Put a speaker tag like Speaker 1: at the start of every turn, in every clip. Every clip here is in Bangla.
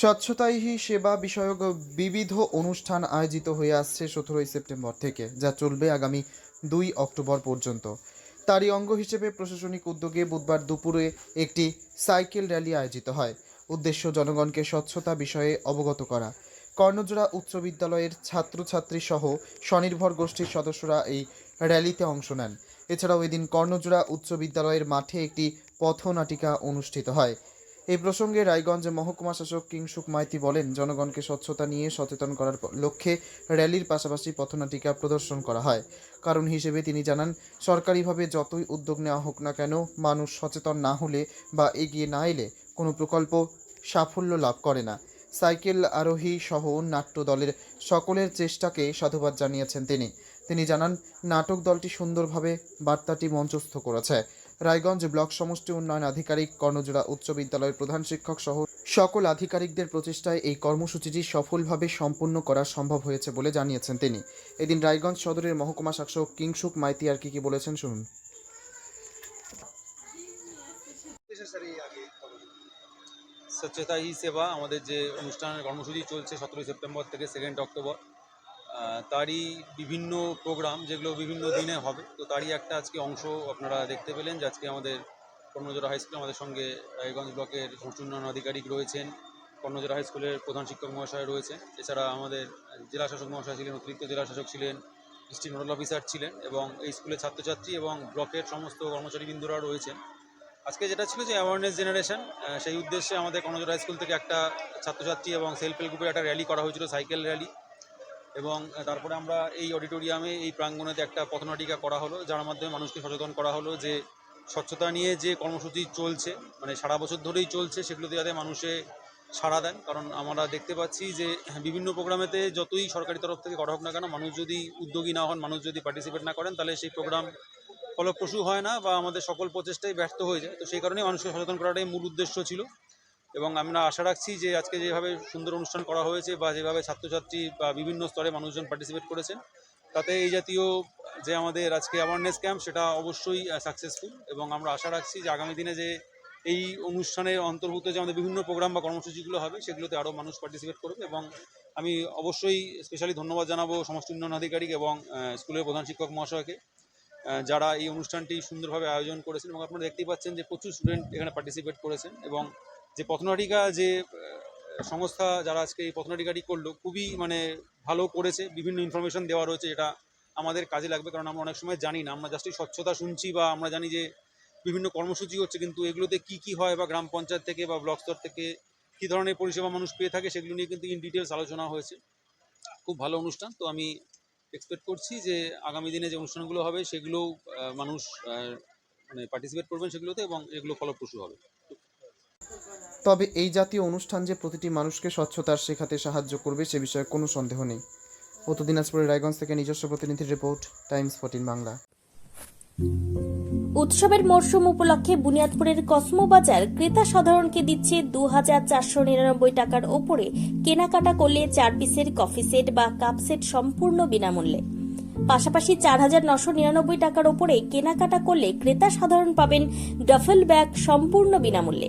Speaker 1: স্বচ্ছতাই সেবা বিষয়ক বিবিধ অনুষ্ঠান আয়োজিত হয়ে আসছে সতেরোই সেপ্টেম্বর থেকে, যা চলবে আগামী দুই অক্টোবর পর্যন্ত। তারই অঙ্গ হিসেবে প্রশাসনিক উদ্যোগে বুধবার দুপুরে একটি সাইকেল র্যালি আয়োজিত হয়। উদ্দেশ্য জনগণকে স্বচ্ছতা বিষয়ে অবগত করা। কর্ণজোড়া উচ্চ বিদ্যালয়ের ছাত্রছাত্রী সহ স্বনির্ভর গোষ্ঠীর সদস্যরা এই র্যালিতে অংশ নেন। এছাড়াও এদিন কর্ণজোড়া উচ্চ বিদ্যালয়ের মাঠে একটি পথনাটিকা অনুষ্ঠিত হয়। এই প্রসঙ্গে রায়গঞ্জ মহকুমা শাসক কিংসুক মাইতি বলেন, জনগণকে স্বচ্ছতা নিয়ে সচেতন করার লক্ষ্যে র্যালির পাশাপাশি পথনাটিকা প্রদর্শন করা হয়। কারণ হিসেবে তিনি জানান, সরকারিভাবে যতই উদ্যোগ নেওয়া হোক না কেন, মানুষ সচেতন না হলে বা এগিয়ে না এলে কোনো প্রকল্প সাফল্য লাভ করে না। সাইকেল আরোহী সহ নাট্য দলের সকলের চেষ্টাকে সাধুবাদ জানিয়েছেন তিনি। তিনি জানান, নাটক দলটি সুন্দরভাবে বার্তাটি মঞ্চস্থ করেছে। রায়গঞ্জ ব্লক সমষ্টি উন্নয়ন আধিকারিক কর্ণজোড়া উচ্চ বিদ্যালয়ের প্রধান শিক্ষক সহ সকল আধিকারিকদের প্রচেষ্টায় এই কর্মসূচিটি সফলভাবে সম্পূর্ণ করা সম্ভব হয়েছে বলে জানিয়েছেন তিনি। এদিন রায়গঞ্জ সদরের মহকুমা শাসক কিংসুক মাইতি আর কি কি বলেছেন শুনুন।
Speaker 2: স্বচ্ছতা হি সেবা আমাদের যে অনুষ্ঠানের কর্মসূচি চলছে সতেরোই সেপ্টেম্বর থেকে সেকেন্ড অক্টোবর তারই বিভিন্ন প্রোগ্রাম যেগুলো বিভিন্ন দিনে হবে, তো তারই একটা আজকে অংশ আপনারা দেখতে পেলেন যে আজকে আমাদের কর্ণজোড়া হাই স্কুল আমাদের সঙ্গে রায়গঞ্জ ব্লকের উন্নয়ন আধিকারিক রয়েছেন, কর্ণজোড়া হাই স্কুলের প্রধান শিক্ষক মহাশয় রয়েছেন, এছাড়া আমাদের জেলা শাসক মহাশয় ছিলেন, অতিরিক্ত জেলা শাসক ছিলেন ডিস্ট্রিক্ট নোডাল অফিসার ছিলেন এবং এই স্কুলের ছাত্রছাত্রী এবং ব্লকের সমস্ত কর্মচারীবৃন্দরা রয়েছেন। আজকে যেটা ছিল যে অ্যাওয়ারনেস জেনারেশন সেই উদ্দেশ্যে আমাদের কর্ণজোড়া হাই স্কুল থেকে একটা ছাত্রছাত্রী এবং সেলফ হেল্প গ্রুপের একটা র্যালি করা হয়েছিল সাইকেল র্যালি এবং তারপরে আমরা এই অডিটোরিয়ামে এই প্রাঙ্গণেতে একটা পথনাটিকা করা হলো, যার মাধ্যমে মানুষকে সচেতন করা হলো যে স্বচ্ছতা নিয়ে যে কর্মসূচি চলছে মানে সারা বছর ধরেই চলছে, সেগুলোতে যাতে মানুষে সাড়া দেন। কারণ আমরা দেখতে পাচ্ছি যে বিভিন্ন প্রোগ্রামেতে যতই সরকারি তরফ থেকে করা হোক না কেন, মানুষ যদি উদ্যোগী না হন, মানুষ যদি পার্টিসিপেট না করেন, তাহলে সেই প্রোগ্রাম ফলপ্রসূ হয় না বা আমাদের সকল প্রচেষ্টাই ব্যর্থ হয়ে যায়। তো সেই কারণেই মানুষকে সচেতন করাটাই মূল উদ্দেশ্য ছিল। এবং আমরা আশা রাখছি যে আজকে যেভাবে সুন্দর অনুষ্ঠান করা হয়েছে বা যেভাবে ছাত্রছাত্রী বা বিভিন্ন স্তরে মানুষজন পার্টিসিপেট করেছেন, তাতে এই জাতীয় যে আমাদের আজকে অ্যাওয়ারনেস ক্যাম্প সেটা অবশ্যই সাকসেসফুল এবং আমরা আশা রাখছি যে আগামী দিনে যে এই অনুষ্ঠানের অন্তর্ভুক্ত যে আমাদের বিভিন্ন প্রোগ্রাম বা কর্মসূচিগুলো হবে, সেগুলোতে আরও মানুষ পার্টিসিপেট করবে এবং আমি অবশ্যই স্পেশালি ধন্যবাদ জানাব সমষ্টি উন্নয়ন আধিকারিক এবং স্কুলের প্রধান শিক্ষক মহাশয়কে যারা এই অনুষ্ঠানটি সুন্দরভাবে আয়োজন করেছেন এবং আপনারা দেখতেই পাচ্ছেন যে প্রচুর স্টুডেন্ট এখানে পার্টিসিপেট করেছেন এবং যে পথনাটিকা যে সংস্থা যারা আজকে এই পথনাটিকাটি করল, খুবই মানে ভালো করেছে। বিভিন্ন ইনফরমেশন দেওয়া রয়েছে যেটা আমাদের কাজে লাগবে, কারণ আমরা অনেক সময় জানি না। আমরা জাস্ট স্বচ্ছতা শুনছি বা আমরা জানি যে বিভিন্ন কর্মসূচি হচ্ছে, কিন্তু এগুলোতে কি কি হয় বা গ্রাম পঞ্চায়েত থেকে বা ব্লক স্তর থেকে কী ধরনের পরিষেবা মানুষ পেয়ে থাকে, সেগুলো নিয়ে কিন্তু ইন ডিটেলস আলোচনা হয়েছে। খুব ভালো অনুষ্ঠান। তো আমি এক্সপেক্ট করছি যে আগামী দিনে যে অনুষ্ঠানগুলো হবে সেগুলো মানুষ মানে পার্টিসিপেট করবেন সেগুলোতে এবং এগুলো ফলপ্রসূ হবে।
Speaker 1: তবে এই জাতীয় অনুষ্ঠান যে প্রতিটি মানুষকে স্বচ্ছতার শেখাতে সাহায্য করবে সে বিষয়ে কোনো সন্দেহ নেই। উত্তর দিনাজপুরের রায়গঞ্জ থেকে নিজস্ব প্রতিনিধির রিপোর্ট, টাইমস ফোর্টিন বাংলা।
Speaker 3: উৎসবের মরশুম উপলক্ষে বুনিয়াদপুরের কসমো বাজার ক্রেতা সাধারণকে দিচ্ছে দু হাজার চারশো নিরানব্বই টাকার ওপরে কেনাকাটা করলে চার পিসের কফি সেট বা কাপ সেট সম্পূর্ণ বিনামূল্যে। পাশাপাশি চার হাজার নশো নিরানব্বই টাকার ওপরে কেনাকাটা করলে ক্রেতা সাধারণ পাবেন ডাফেল ব্যাগ সম্পূর্ণ বিনামূল্যে।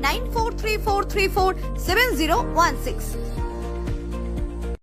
Speaker 4: 9434347016.